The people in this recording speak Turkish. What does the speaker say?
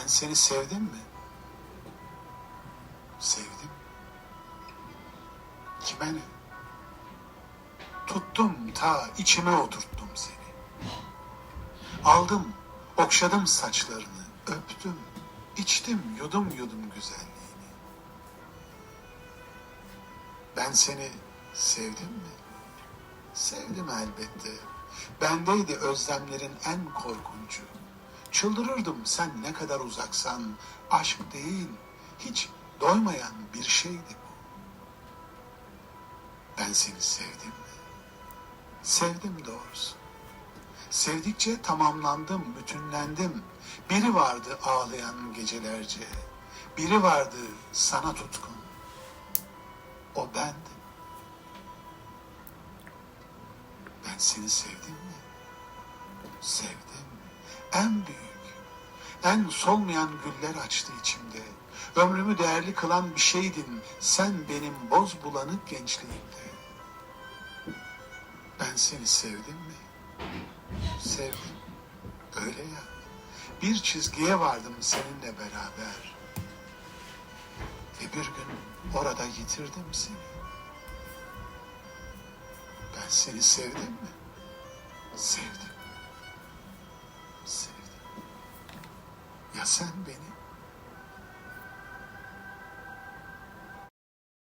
Ben seni sevdim mi? Sevdim. Kime ne? Tuttum ta içime oturttum seni. Aldım, okşadım saçlarını, öptüm, içtim, yudum yudum güzelliğini. Ben seni sevdim mi? Sevdim elbette. Bendeydi özlemlerin en korkuncu. Çıldırırdım sen ne kadar uzaksan. Aşk değil, hiç doymayan bir şeydi bu. Ben seni sevdim? Sevdim doğrusu. Sevdikçe tamamlandım, bütünlendim. Biri vardı ağlayan gecelerce. Biri vardı sana tutkun. O bendim. Ben seni sevdim mi? Sevdim. En büyük, en solmayan güller açtı içimde. Ömrümü değerli kılan bir şeydin. Sen benim boz bulanık gençliğimde. Ben seni sevdim mi? Sevdim. Öyle ya. Bir çizgiye vardım seninle beraber. Ve bir gün orada yitirdim seni. Ben seni sevdim mi? Sevdim. Ya sen beni?